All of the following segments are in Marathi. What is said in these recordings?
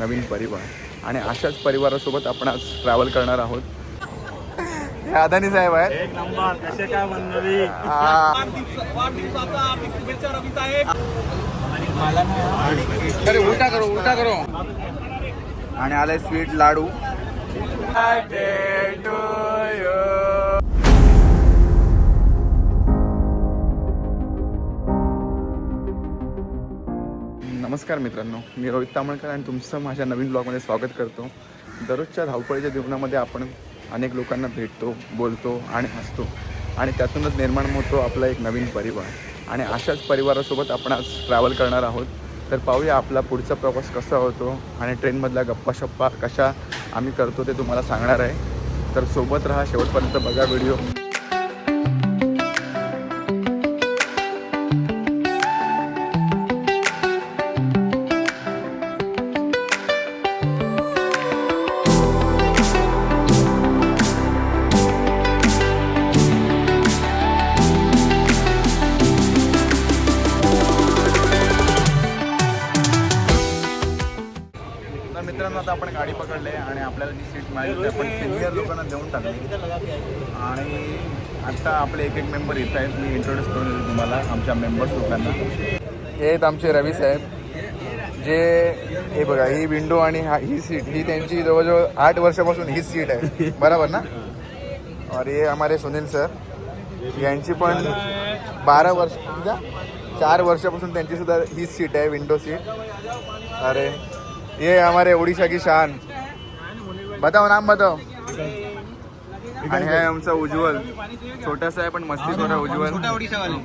नवीन परिवार. आणि अशाच परिवारासोबत आपण आज ट्रॅव्हल करणार आहोत. हे अदानी साहेब आहेत. एक नंबर कसे काय मंडळी हा. अरे उलटा करो उलटा करो. आणि आलाय स्वीट लाडू. नमस्कार मित्रांनो मी रोहित तामळकर आणि तुमचं माझ्या नवीन ब्लॉगमध्ये स्वागत करतो. दररोजच्या धावपळीच्या जीवनामध्ये आपण अनेक लोकांना भेटतो बोलतो आणि हसतो. आणि त्यातूनच निर्माण होतो आपला एक नवीन परिवार. आणि अशाच परिवारासोबत आपण आज ट्रॅव्हल करणार आहोत. तर पाहूया आपला पुढचा प्रवास कसा होतो आणि ट्रेनमधल्या गप्पा शप्पा कशा आम्ही करतो ते तुम्हाला सांगणार आहे. तर सोबत राहा शेवटपर्यंत बघा व्हिडिओ. नाही जी पण आपण सिनियर लोकांना देऊन टाकली. आणि आता आपले एक एक मेंबर येत आहेत. मी इंट्रोड्यूस करून देतो तुम्हाला आमच्या मेंबर्स लोकांना. हे आहेत आमचे रवी साहेब. जे हे बघा ही विंडो आणि हा ही सीट ही त्यांची जवळजवळ आठ वर्षापासून हीच सीट आहे. बरोबर ना? और हे हमारे सुनील सर. यांची पण बारा वर्ष चार वर्षापासून त्यांची सुद्धा हीच सीट आहे विंडो सीट अरे ये हमारे ओडिशाची की शान. बताओ नाम बताओ। आणि हे आमचा उज्ज्वल. छोटासा आहे पण मस्ती थोडा उज्ज्वल.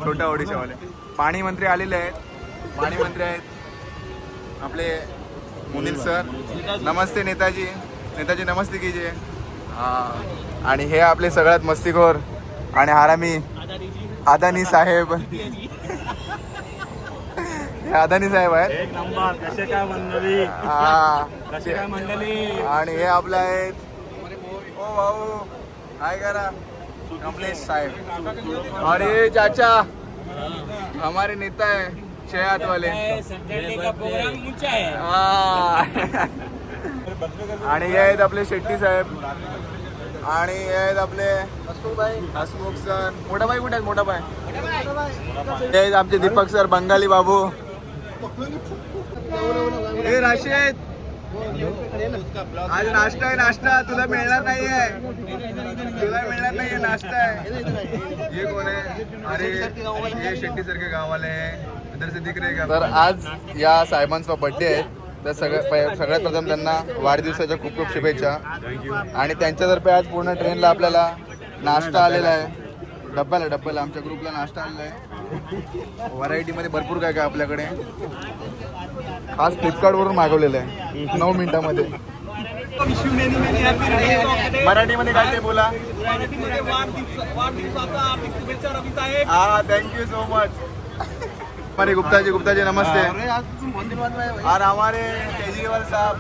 छोटा ओडिशावाले. पाणी मंत्री आलेले आहेत. पाणी मंत्री आहेत. आपले मुनील सर. नमस्ते नेताजी. नेताजी नमस्ते कीजिए हा. आणि हे आपले सगळ्यात मस्तीखोर. आणि हारामी अदानी साहेब. हे अदानी साहेब आहेत. एक नंबर. कसे काय मंडळी? हा. कसे काय मंडळी? आणि हे आपले आहेत. ओ भाऊ. काय करा? कमलेश साहेब. अरे चाचा. हमारे नेता है छह हाथ वाले. हा. आणि हे आहेत आपले शेट्टी साहेब. आणि हे आहेत आपले हसमुख सर. मोठा भाई कुठे आहेत? मोठा भाई. हे आहेत आमचे दीपक सर बंगाली बाबू. हे राशीद. आज नाश्ता आहे नाश्ता. तुला मिळणार नाहीये. तुला मिळणार नाहीये नाश्ता आहे. ये कोण आहे? अरे हे शेट्टी सारखे गाववाले आहे. इधर से दिख रहे तर आज या साहेबांचा बर्थडे आहे. तर सगळ्यात पहि- सगळ्यात प्रथम त्यांना वाढदिवसाच्या खूप खूप शुभेच्छा. आणि त्यांच्यातर्फे आज पूर्ण ट्रेनला आपल्याला नाश्ता आलेला आहे. डब्याला डब्याला आमच्या ग्रुपला नाश्ता आलेला आहे व्हरायटीमध्ये भरपूर काय काय आपल्याकडे. खास फ्लिपकार्टवरून मागवलेलं आहे. नऊ मिनिटामध्ये. मराठीमध्ये काय ते बोला. हा थँक्यू सो मच हमारे गुप्ता जी गुप्ता जी नमस्ते और हमारे केजरीवाल साहब.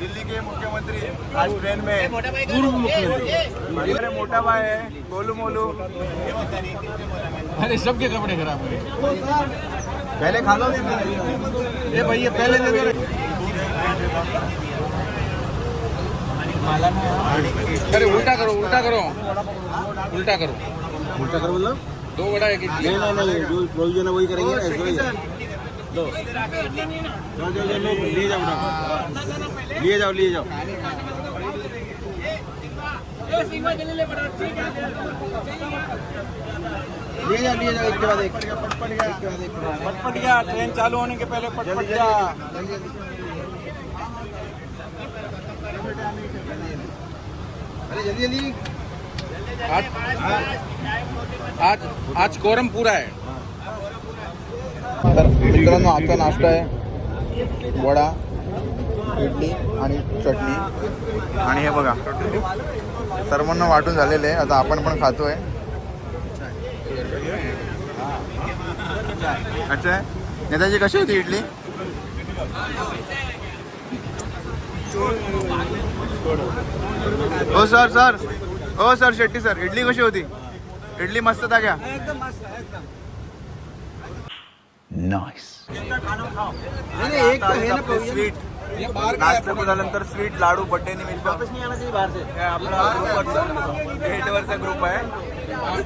दिल्ली के मुख्यमंत्री आज ट्रेन में हमारे मोटा भाई है गोलू मोलू। अरे सबके कपडे खराब पहले खा लो ये भैया पहले दे दो। अरे उल्टा करो उल्टा करो। उल्टा करो। उल्टा करो बोलो दो बड़ा एक नहीं नहीं जो प्रोविज़न है वही करेंगे ना है। लो जाओ लो, लिए जाओ लिए जाओ। लिए जाओ लिए जाओ एक के बाद एक। पटपट गया ट्रेन चालू होने के पहले पटपट जा अरे जल्दी जल्दी। आज आज आज कोरम पूरा आहे तर मित्रांनो आजचा नाश्ता आहे. वडा. इडली आणि चटणी. आणि हे बघा. सर्वांना वाटून झालेले आहे. आता आपण पण खातोय. अच्छा. आहे नेताजी कशी होती इडली? हो सर सर. हो सर शेट्टी सर. इडली कशी होती? इडली मस्त था क्या? नहीं नहीं एक तो है ना स्वीट नाश्ता झाल्यानंतर स्वीट लाडू बड्डे निमित्त. वापस नहीं आपला ग्रुप आहे.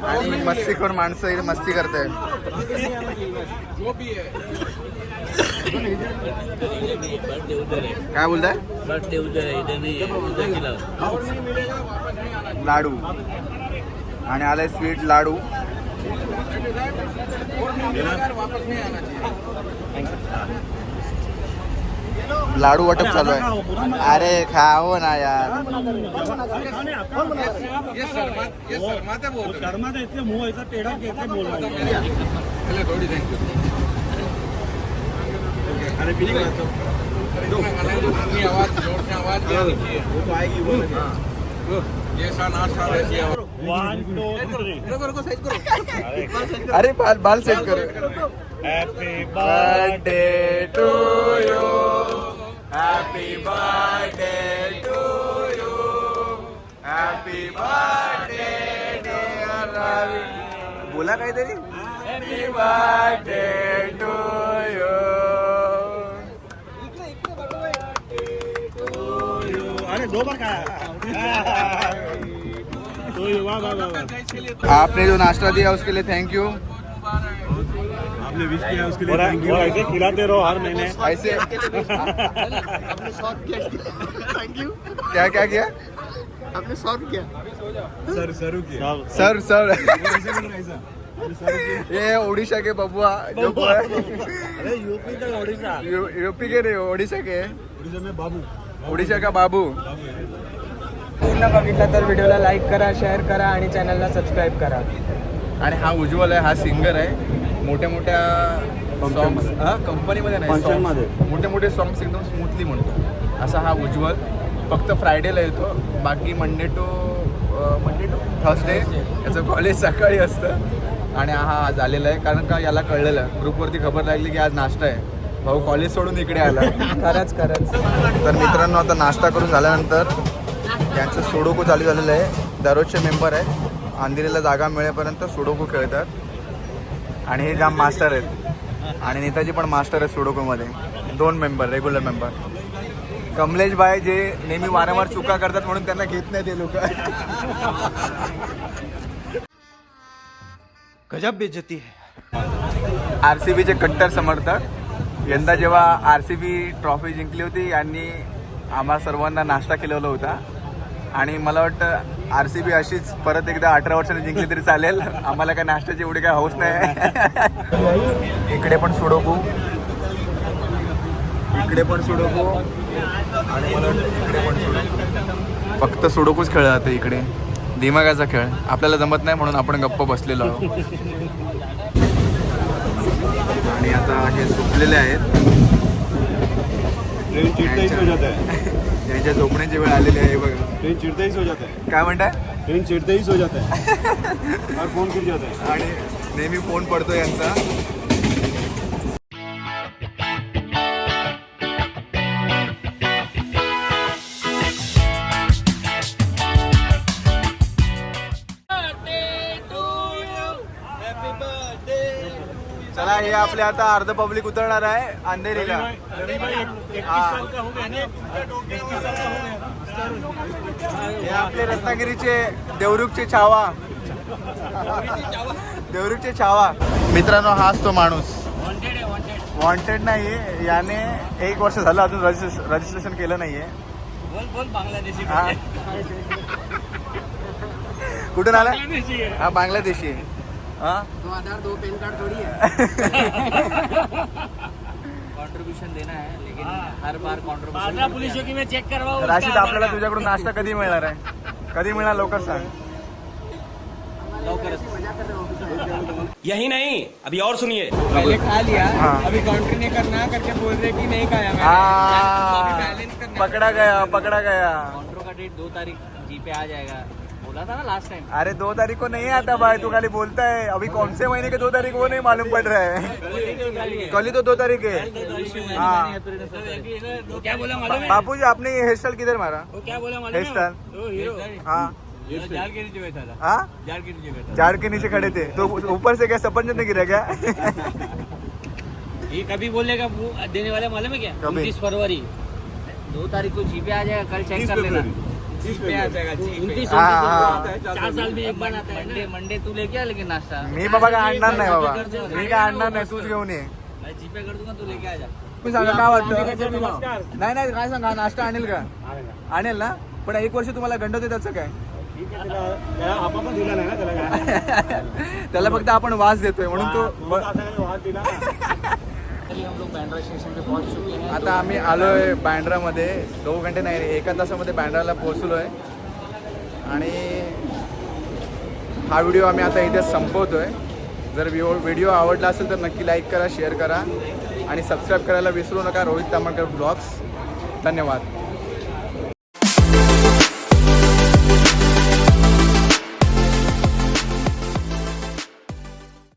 आणि मस्ती करून माणसं इथे मस्ती नहीं बस काय बोलताय? बर्थडे नहीं लाडू. आणि आलाय स्वीट लाडू. लाडू वाटप चालू आहे. अरे खाओ ना यार. अरे पीली का तो वो तो आएगी वो वन टू थ्री अरे बाल बाल सेट करो. Happy birthday to you happy birthday to you happy birthday dear Ravi बोला काहीतरी. हॅपी बर्थडे टू यू अरे दो बार वाह आपने जो नाश्ता दिया उसके लिए थैंक यू आपने विश किया उसके लिए थैंक यू ऐसे खिलाते रहो हर महीने। ऐसे। क्या क्या किया सर सरू किया। Sir sir. सर ये उड़ीसा के बबुआ जो है। अरे यूपी का ओडिशा। यू- यूपी के नहीं ओडिशा के। ओडिशा में बाबू। ओडिशा का बाबू। पूर्ण बघितला तर व्हिडिओला लाईक करा शेअर करा आणि चॅनलला सबस्क्राईब करा. आणि हा उज्ज्वल आहे हा सिंगर आहे. मोठ्या मोठ्या सॉंग्स हा कंपनीमध्ये नाही. मोठे मोठे सॉंग्स एकदम स्मूथली म्हणतो. असा हा उज्ज्वल. फक्त फ्रायडेला येतो. बाकी Monday to Monday to Thursday याचं कॉलेज सकाळी असतं. आणि हा आज आलेला आहे. कारण का याला कळलेलं. ग्रुपवरती खबर लागली की आज नाश्ता आहे. भाऊ कॉलेज सोडून इकडे आला. खरंच खरंच. तर मित्रांनो आता नाश्ता करून झाल्यानंतर यांचं सुडोकू चालू झालेलं आहे. दररोजचे मेंबर आहेत. अंधेरीला जागा मिळेपर्यंत सुडोकू खेळतात. आणि हे जाम मास्टर आहेत. आणि नेताजी पण मास्टर आहेत सुडोकूमध्ये. दोन मेंबर रेग्युलर मेंबर. कमलेश भाई जे नेहमी वारंवार चुका करतात म्हणून त्यांना घेत नाही ते लोक. गजब बेइज्जती है. आर सी बीचे कट्टर समर्थक. यंदा जेव्हा आर सी बी ट्रॉफी जिंकली होती यांनी आम्हा सर्वांना नाश्ता केलेला होता. आणि मला वाटतं आर सी बी अशीच परत एकदा अठरा वर्षांनी जिंकली तरी चालेल. आम्हाला काय नाश्त्याची एवढी काय हौस नाही. इकडे पण सुडोकू. इकडे पण सुडोकू. आणि इकडे पण सुडोकू. फक्त सुडोकूच खेळला जातं इकडे. दिमागाचा खेळ. आपल्याला जमत नाही म्हणून आपण गप्प बसलेलो आहोत. आणि आता हे झोपलेले आहेत. त्यांच्या झोपण्याची वेळ आलेली आहे बघा. ट्रेन चिड़ते ही सो जाता. है काय म्हणताय? ट्रेन चिड़ते ही सो जाता. है और फोन गिर जाता. है आणि नेहमी फोन पडतो यांचा. चला हे आपले आता अर्ध पब्लिक उतरणार आहे अंधेरीला. हा. हे आपले रत्नागिरीचे देवरुखचे छावा. देवरुखचे छावा. मित्रांनो हाच तो माणूस. वॉन्टेड नाही याने एक वर्ष झालं अजून रजिस्ट्रेशन केलं नाहीये बोल बोल बांग्लादेशी हा. कुठून आला? हा बांगलादेशी आहे. हा? दो आधार दो पेन कार्ड थोड़ी है। कंट्रीब्यूशन देना है लेकिन हर बार कंट्रीब्यूशन पुलिस चौकी में चेक करवाओ राशीद आपल्याला तुझ्याकडून नाश्ता कधी मिळणार आहे? कधी मिळणार लवकर सांग. यही नहीं अभी और सुनिए। पहले खा लिया हाँ। अभी काउंटर नहीं करना करके बोल रहे कि नहीं खाया मैंने। करना। पकड़ा गया पकड़ा गया। काउंटर का डेट दो तारीख जी पे आ जाएगा। बोला था ना लास्ट टाइम अरे दो तारीख को नहीं आता भाई तू खाली बोलता है। अभी कौन से महीने के दो तारीख वो नहीं मालूम पड़ रहा है? कल ही तो दो तारीख है। हाँ। तो क्या बोला मालूम है? बापू जी आपने ये हेयर स्टाइल किधर मारा? क्या बोला हेयर स्टाइल हाँ। जाल के नीचे बैठा था। हाँ? के नीचे झाड़ के नीचे खड़े थे। तो ऊपर से क्या सपन नहीं गिरा क्या? ये कभी बोलेगा देने वाला मालूम है क्या? उनतीस फरवरी। दो तारीख को जीपे आ जाएगा कल चेक कर लेना। तीस फेब्रुवारी उनतीस हाँ, हाँ. चार साल में एक बार आता है मंडे मंडे तू लेके आ लेकिन नाश्ता? मी बाबा काय आणणार नाही बाबा. मी काय आणणार नाही तूच घेऊन ये. मैं जीपे कर दूंगा तू लेके आ जा तुम्ही सांगा काय वाटतं? नाही नाही काय सांगा नाश्ता आणेल का? आणेल ना. पण एक वर्ष तुम्हाला गंडवते त्याचं काय? आपण दिला नाही ना त्याला काय? त्याला फक्त आपण वास देतोय म्हणून तो वाद दिला. आता आम्ही आलोय बँड्रामध्ये दोन घंटे नाही एका तासामध्ये बँड्राला पोहोचलोय. आणि हा व्हिडिओ आम्ही आता इथे संपवतोय. जर व्हिडिओ व्हिडिओ आवडला असेल तर नक्की लाईक करा शेअर करा. आणि सबस्क्राईब करायला विसरू नका. रोहित तामणकर ब्लॉग्स. धन्यवाद.